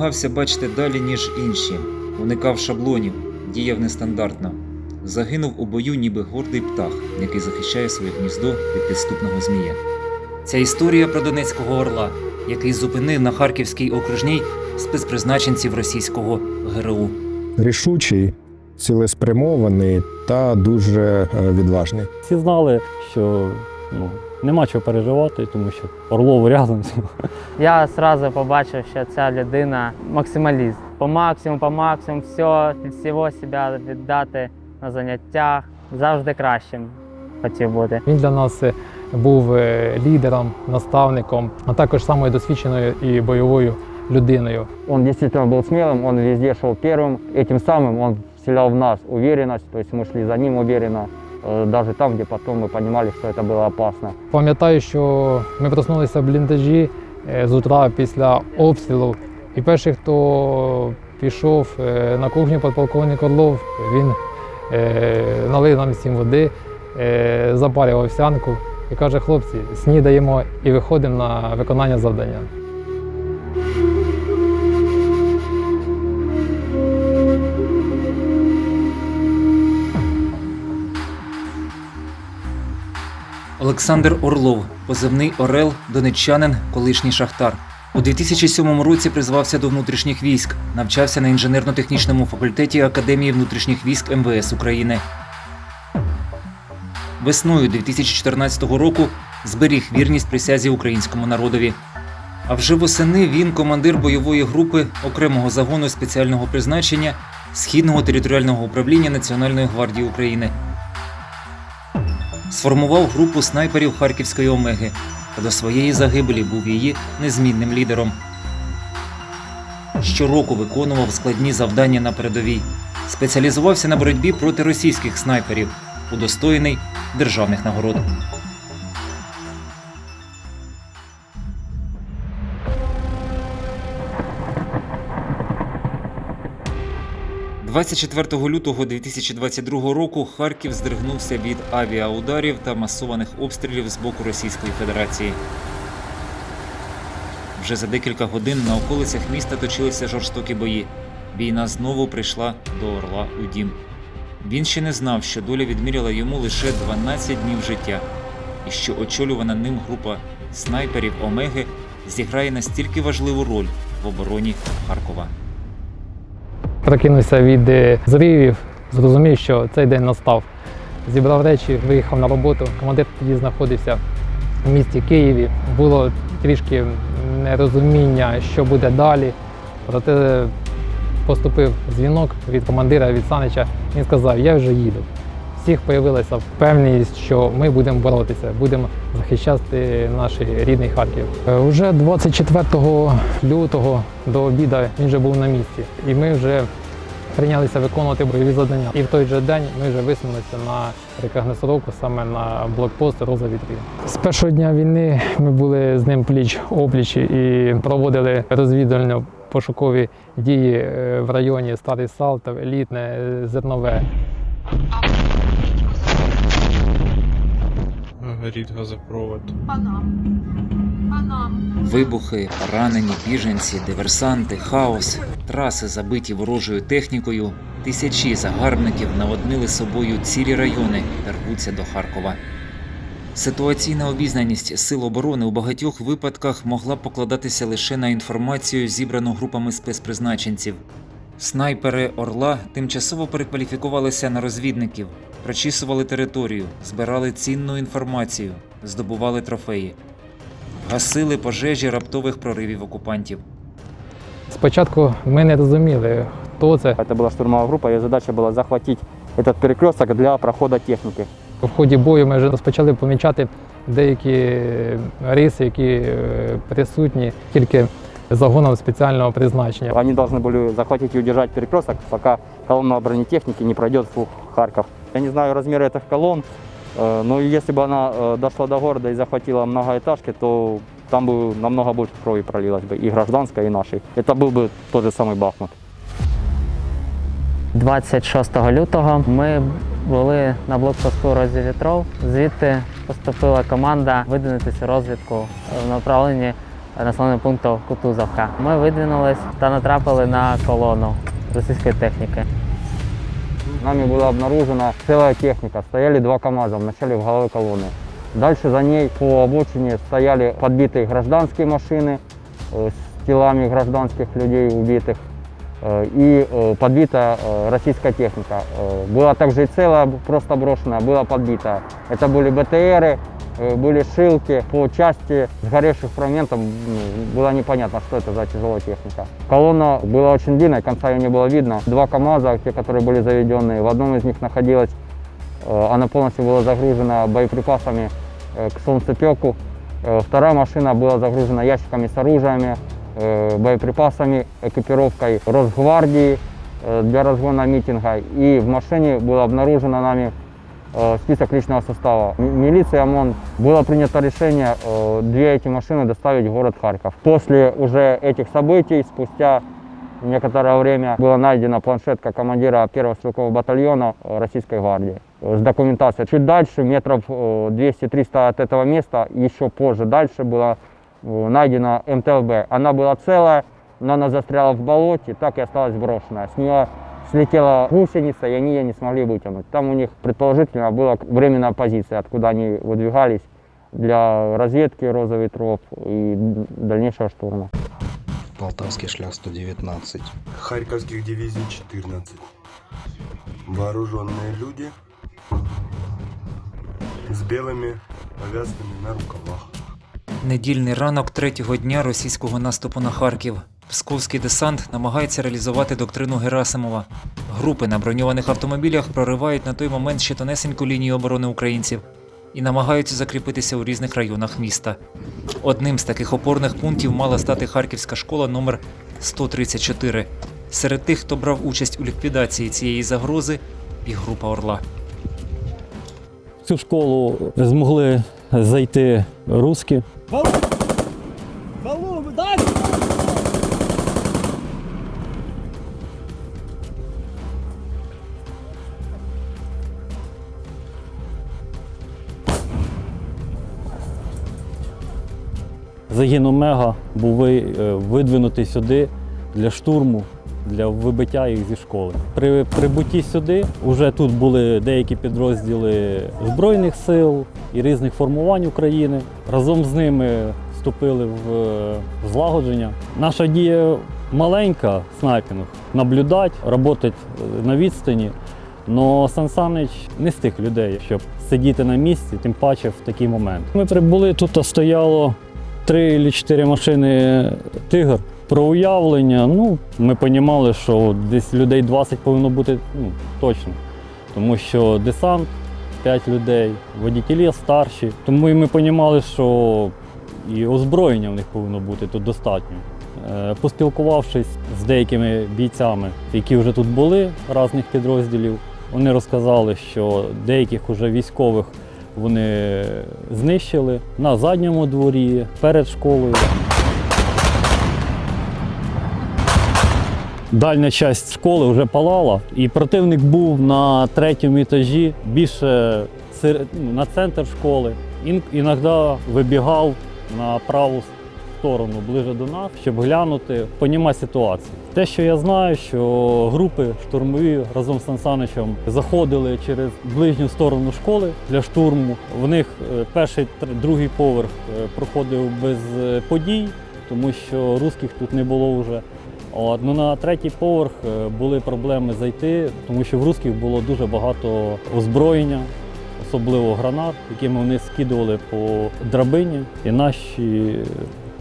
Намагався бачити далі, ніж інші, уникав шаблонів, діяв нестандартно. Загинув у бою, ніби гордий птах, який захищає своє гніздо від підступного змія. Ця історія про донецького орла, який зупинив на Харківській окружній спецпризначенців російського ГРУ. рішучий, цілеспрямований та дуже е, відважний. Всі знали, що ну, нема чого переживати, тому що Орлов рядом. Я одразу побачив, що ця людина максималіст. По максимуму, по максимуму, все, від всього себе віддати на заняттях. Завжди кращим хотів бути. Він для нас е, був е, лідером, наставником, а також самою досвідченою і бойовою людиною. Он действительно был смелым, он везде шел первым. Этим самым он вселял в нас уверенность, то есть мы шли за ним уверенно, э, даже там, где потом мы понимали, что это было опасно. Пам'ятаю, що ми проснулися в бліндажі е, з утра після обстрілу. І перший, хто пішов е, на кухню, подполковник Орлов, він е, налив нам всім води, е, запарив овсянку і каже, хлопці, снідаємо і виходимо на виконання завдання. Олександр Орлов, позивний Орел, донеччанин, колишній шахтар. У 2007 році призвався до внутрішніх військ, навчався на інженерно-технічному факультеті Академії внутрішніх військ МВС України. Весною 2014 року зберіг вірність присязі українському народові. А вже восени він командир бойової групи окремого загону спеціального призначення Східного територіального управління Національної гвардії України. Сформував групу снайперів Харківської Омеги та до своєї загибелі був її незмінним лідером. Щороку виконував складні завдання на передовій. Спеціалізувався на боротьбі проти російських снайперів, удостоєний державних нагород. – 24 лютого 2022 року Харків здригнувся від авіаударів та масованих обстрілів з боку Російської Федерації. Вже за декілька годин на околицях міста точилися жорстокі бої. Війна знову прийшла до Орла у дім. Він ще не знав, що доля відміряла йому лише 12 днів життя, і що очолювана ним група снайперів Омеги зіграє настільки важливу роль в обороні Харкова. Прокинувся від е, зривів, зрозумів, що цей день настав. Зібрав речі, виїхав на роботу. Командир тоді знаходився в місті Києві. Було трішки нерозуміння, що буде далі. Проте поступив дзвінок від командира від Санича. Він сказав, я вже їду. Всіх з'явилася впевненість, що ми будемо боротися, будемо захищати наш рідний Харків. Е, Уже 24 лютого до обіду він вже був на місці, і ми вже прийнялися виконувати бойові завдання. І в той же день ми вже висунулися на рекогносцировку саме на блокпост Роза вітрів. З першого дня війни ми були з ним пліч опліч і проводили розвідувально пошукові дії е, в районі Старий Салтов, Елітне, Зернове. Горить газопровод. Вибухи, поранені біженці, диверсанти, хаос, траси забиті ворожою технікою, тисячі загарбників наводнили собою цілі райони та рвуться до Харкова. Ситуаційна обізнаність сил оборони у багатьох випадках могла покладатися лише на інформацію, зібрану групами спецпризначенців. Снайпери Орла тимчасово перекваліфікувалися на розвідників, прочісували територію, збирали цінну інформацію, здобували трофеї гасили пожежі раптових проривів окупантів. Спочатку ми не розуміли, хто це. Это была штурмовая группа, ее задача была захватить этот перекресток для прохода техники. В ході бою ми вже розпочали помічати деякі риси, які е, присутні тільки загоном спеціального призначення. Они должны были захватить и удержать перекресток, пока колонна бронетехники не пройдет в Харьков. Я не знаю размеры этих колонн, э, но если бы она э, дошла до города и захватила многоэтажки, то там бы намного больше крови пролилось бы, и гражданской, и нашей. Это был бы тот же самый Бахмут. 26 лютого ми були на блокпосту Розі Вітров. Звідти поступила команда видвинутися у розвідку в направленні населеного пункту Кутузовка. Ми видвинулись та натрапили на колону російської техніки. Нами была обнаружена целая техника. Стояли два КАМАЗа в начале в голове колонны. Дальше за ней по обочине стояли подбитые гражданские машины э, с телами гражданских людей убитых э, и э, подбита э, российская техника. Э, Была также и целая, просто брошенная, была подбита. Это были БТРы, э, были шилки. По части сгоревших фрагментов было непонятно, что это за тяжелая техника. Колонна была очень длинная, конца ее не было видно. Два КАМАЗа, те, которые были заведены, в одном из них находилась, э, она полностью была загружена боеприпасами э, к солнцепеку. Э, Вторая машина была загружена ящиками с оружиями, э, боеприпасами, экипировкой Росгвардии э, для разгона митинга. И в машине было обнаружено нами э, список личного состава. М- Милиция ОМОН было принято решение э, две эти машины доставить в город Харьков. После уже этих событий, спустя некоторое время, была найдена планшетка командира первого стрелкового батальона э, Российской гвардии э, с документацией. Чуть дальше, метров э, 200-300 от этого места, еще позже, дальше была э, найдена МТЛБ. Она была целая, но она застряла в болоте, так и осталась брошенная. С нее слетела гусеница, и они ее не смогли вытянуть. Там у них, предположительно, была временная позиция, откуда они выдвигались для разведки розовый троп и дальнейшего штурма. Полтавский шлях 119. Харьковских дивизий 14. Вооруженные люди с белыми повязками на рукавах. Недільний ранок третього дня російського наступу на Харків. Псковський десант намагається реалізувати доктрину Герасимова. Групи на броньованих автомобілях проривають на той момент ще тонесеньку лінію оборони українців і намагаються закріпитися у різних районах міста. Одним з таких опорних пунктів мала стати Харківська школа номер 134. Серед тих, хто брав участь у ліквідації цієї загрози, і група Орла. В цю школу змогли зайти русські. Загін Омега був е, видвинутий сюди для штурму, для вибиття їх зі школи. При прибутті сюди вже тут були деякі підрозділи Збройних сил і різних формувань України. Разом з ними вступили в е, злагодження. Наша дія маленька, снайпінг, наблюдати, працювати на відстані. Но Сан Санич не з тих людей, щоб сидіти на місці, тим паче в такий момент. Ми прибули, тут стояло три чи чотири машини Тигр. Про уявлення, ну, ми розуміли, що десь людей 20 повинно бути ну, точно. Тому що десант 5 людей, водітелі старші. Тому і ми розуміли, що і озброєння в них повинно бути тут достатньо. Е, Поспілкувавшись з деякими бійцями, які вже тут були різних підрозділів, вони розказали, що деяких уже військових вони знищили на задньому дворі, перед школою. Дальня частина школи вже палала, і противник був на третьому етажі, більше ну, на центр школи. Ін- Іноді вибігав на праву сторону, ближе до нас, щоб глянути, понімати ситуацію. Те, що я знаю, що групи штурмові разом з Сан Саничем заходили через ближню сторону школи для штурму. В них е, перший, другий поверх е, проходив без е, подій, тому що русських тут не було вже. От, ну, на третій поверх були проблеми зайти, тому що в русських було дуже багато озброєння, особливо гранат, якими вони скидували по драбині, і наші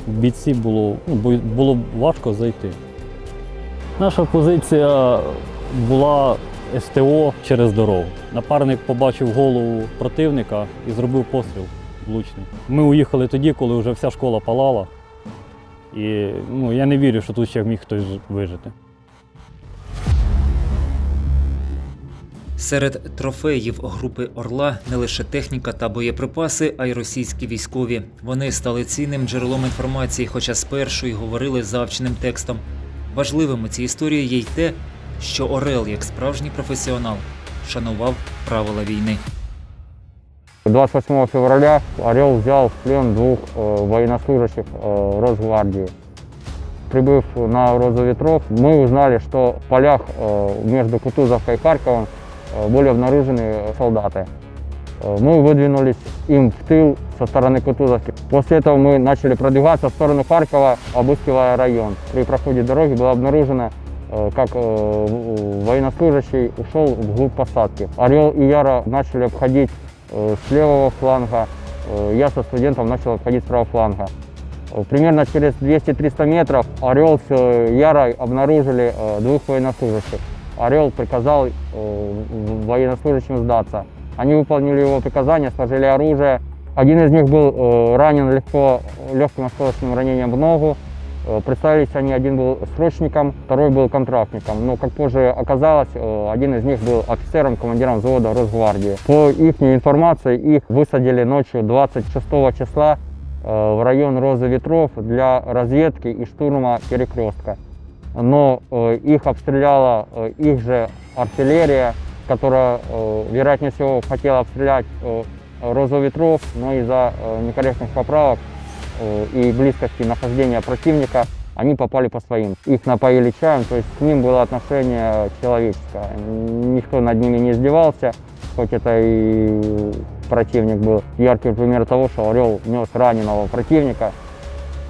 бійці було, ну, було важко зайти. Наша позиція була СТО через дорогу. Напарник побачив голову противника і зробив постріл влучний. Ми уїхали тоді, коли вже вся школа палала. І ну, я не вірю, що тут ще міг хтось вижити. Серед трофеїв групи Орла не лише техніка та боєприпаси, а й російські військові. Вони стали цінним джерелом інформації, хоча спершу й говорили завченим текстом. Важливим у цій історії є й те, що Орел, як справжній професіонал, шанував правила війни. 28 февраля Орел взял в плен двух э, военнослужащих э, Росгвардии. Прибыв на Розу ветров, мы узнали, что в полях э, между Кутузовкой и Харьковом э, Были обнаружены солдаты. Мы выдвинулись им в тыл со стороны Кутузовки. После этого мы начали продвигаться в сторону Харькова, обыскивая район. При проходе дороги было обнаружено, как военнослужащий ушел вглубь посадки. Орел и Яра начали обходить с левого фланга, я со студентом начал обходить с правого фланга. Примерно через 200-300 метров Орел с Ярой обнаружили э, двух военнослужащих. Орел приказал э, военнослужащим сдаться. Они выполнили его приказание, сложили оружие. Один из них был э, ранен легко, легким осколочным ранением в ногу. Э, Представились они, один был срочником, второй был контрактником. Но, как позже оказалось, один из них был офицером, командиром взвода Росгвардии. По их информации, их высадили ночью 26 числа в район Розы Ветров для разведки и штурма перекрестка. Но э, их обстреляла э, их же артиллерия, которая, э, вероятнее всего, хотела обстрелять Розу Ветров, но из-за некорректных поправок и близкости нахождения противника они попали по своим. Их напоили чаем, то есть к ним было отношение человеческое. Никто над ними не издевался, хоть это и противник был. Яркий пример того, что Орел нес раненого противника,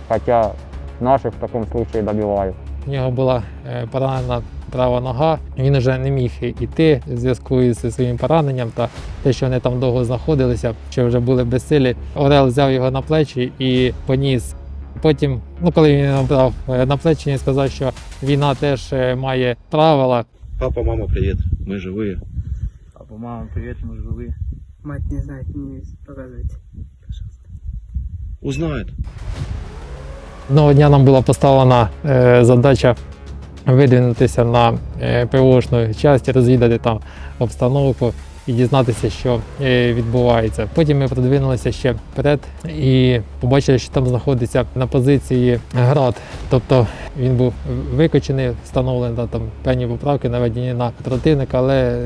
хотя наших в таком случае добивают. У нього була е, поранена права нога. Він вже не міг йти в зв'язку із своїм пораненням та те, що вони там довго знаходилися, що вже були безсилі. Орел взяв його на плечі і поніс. Потім, ну коли він набрав е, на плечі, він сказав, що війна теж е, має правила. Папа, мама, привет. Мы живые. Папа, мама, привет, мы живые. Мать не знает, не показывайте. Узнает. Одного дня нам була поставлена е, задача видвинутися на е, ПВОшну частину, розвідати там обстановку і дізнатися, що е, відбувається. Потім ми продвинулися ще вперед і побачили, що там знаходиться на позиції град. Тобто він був викочений, встановлені там певні поправки, наведені на противника, але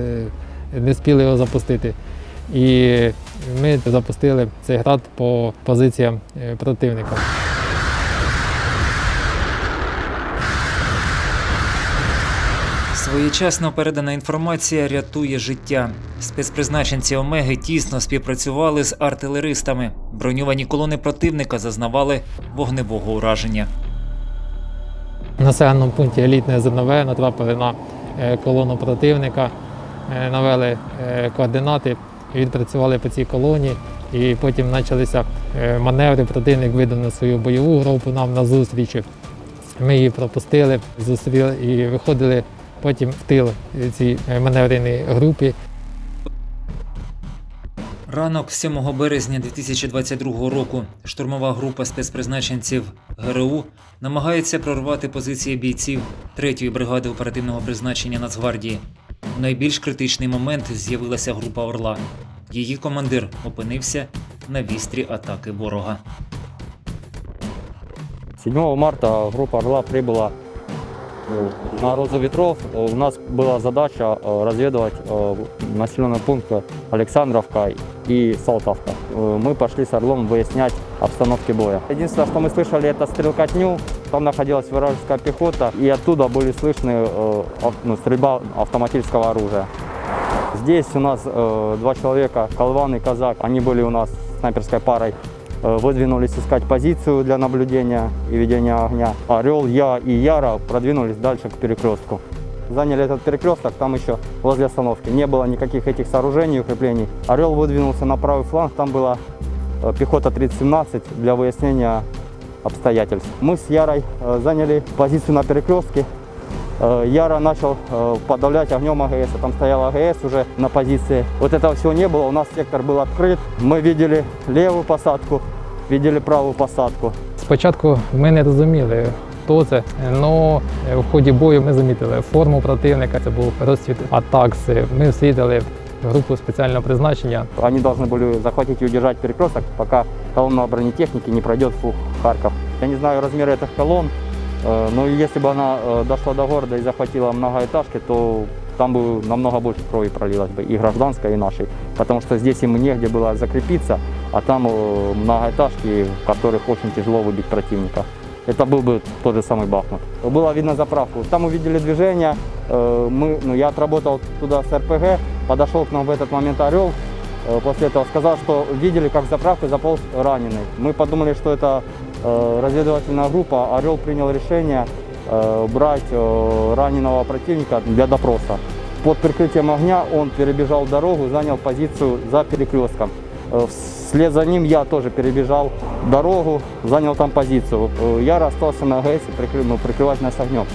не спіли його запустити. І ми запустили цей град по позиціям противника. Своєчасно передана інформація рятує життя. Спецпризначенці Омеги тісно співпрацювали з артилеристами. Броньовані колони противника зазнавали вогневого ураження. В населеному пункті елітне ЗНВ натрапили на е, колону противника, е, навели е, координати, відпрацювали по цій колоні, і потім почалися маневри. Противник видав на свою бойову групу нам на зустріч. Ми її пропустили, зустріли і виходили потім в тил цій е, маневреній групі. Ранок 7 березня 2022 року штурмова група спецпризначенців ГРУ намагається прорвати позиції бійців 3-ї бригади оперативного призначення Нацгвардії. У найбільш критичний момент з'явилася група Орла. Її командир опинився на вістрі атаки ворога. 7 марта группа «Орла» прибыла э, на Розу Ветров. У нас была задача э, разведывать э, населенные пункты Александровка и Салтовка. Э, Мы пошли с Орлом выяснять обстановки боя. Единственное, что мы слышали, это стрелкотню. Там находилась вражеская пехота, и оттуда были слышны ну, стрельба автоматического оружия. Здесь у нас два человека, Колван и Казак, они были у нас снайперской парой. Э, Выдвинулись искать позицию для наблюдения и ведения огня. Орел, я и Яра продвинулись дальше к перекрестку. Заняли этот перекресток, там еще возле остановки. Не было никаких этих сооружений, укреплений. Орел выдвинулся на правый фланг, там была э, пехота 3017 для выяснения обстоятельств. Мы с Ярой э, заняли позицию на перекрестке. Э, Яра начал э, подавлять огнем АГС, а там стоял АГС уже на позиции. Вот этого всего не было, у нас сектор был открыт. Мы видели левую посадку, видели правую посадку. Спочатку ми не розуміли, хто це, але в ході бою ми замітили форму противника. Це був розцвіт атакси. Ми вслідили групу спеціального призначення. Они должны были захватить и удержать перекресток, пока колонна бронетехники не пройдет в Харьков. Я не знаю размеры этих колонн, э, но если бы она дошла до города и захватила многоэтажки, то там бы намного больше крови пролилось бы, и гражданской, и нашей. Потому что здесь им негде было закрепиться, а там многоэтажки, в которых очень тяжело выбить противника. Это был бы тот же самый Бахмут. Было видно заправку. Там увидели движение. э, Мы, ну, я отработал туда с РПГ, подошел к нам в этот момент Орел. Э, После этого сказал, что видели, как заправку заполз раненый. Мы подумали, что это разведывательная группа. Орел принял решение э, брать э, раненого противника для допроса. Под прикрытием огня он перебежал дорогу, занял позицию за перекрестком. Э, Вслед за ним я тоже перебежал дорогу, занял там позицию. Э, Я остался на АГС прикры- ну, прикрывать нас огнем.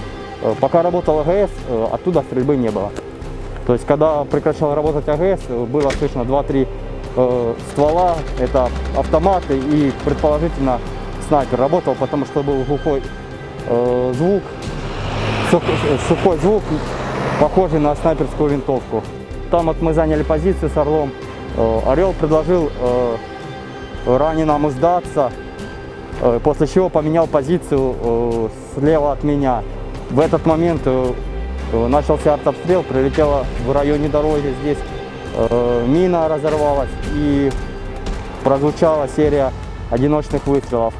Э, Пока работал АГС, э, оттуда стрельбы не было. То есть, когда прекращал работать АГС, э, было слышно 2-3 э, ствола, это автоматы и, предположительно, снайпер работал, потому что был глухой э, звук, сух- сухой звук, похожий на снайперскую винтовку. Там вот мы заняли позицию с Орлом. Э, Орел предложил э, раненому сдаться, э, после чего поменял позицию э, слева от меня. В этот момент э, э, начался артобстрел, прилетела в районе дороги здесь э, мина разорвалась и прозвучала серия одиночных выстрелов.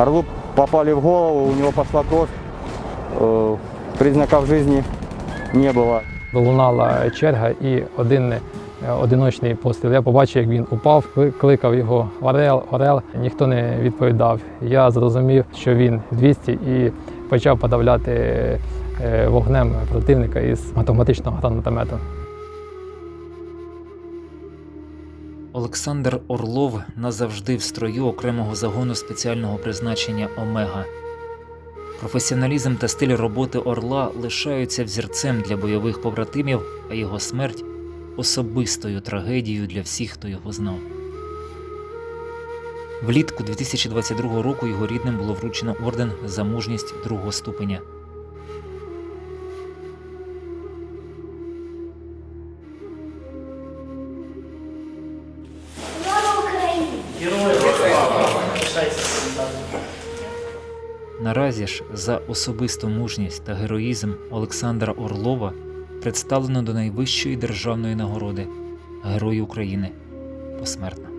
Орлу попали в голову, у него пошла кровь, Э, признаков жизни не было. Лунала черга і один е, одиночний постріл. Я побачив, як він упав, кликав його Орел, Орел. Ніхто не відповідав. Я зрозумів, що він 200 і почав подавляти е, вогнем противника із автоматичного гранатомету. Олександр Орлов назавжди в строю окремого загону спеціального призначення Омега. Професіоналізм та стиль роботи Орла лишаються взірцем для бойових побратимів, а його смерть особистою трагедією для всіх, хто його знав. Влітку 2022 року його рідним було вручено орден за мужність другого ступеня. Наразі ж за особисту мужність та героїзм Олександра Орлова представлено до найвищої державної нагороди Герой України посмертно.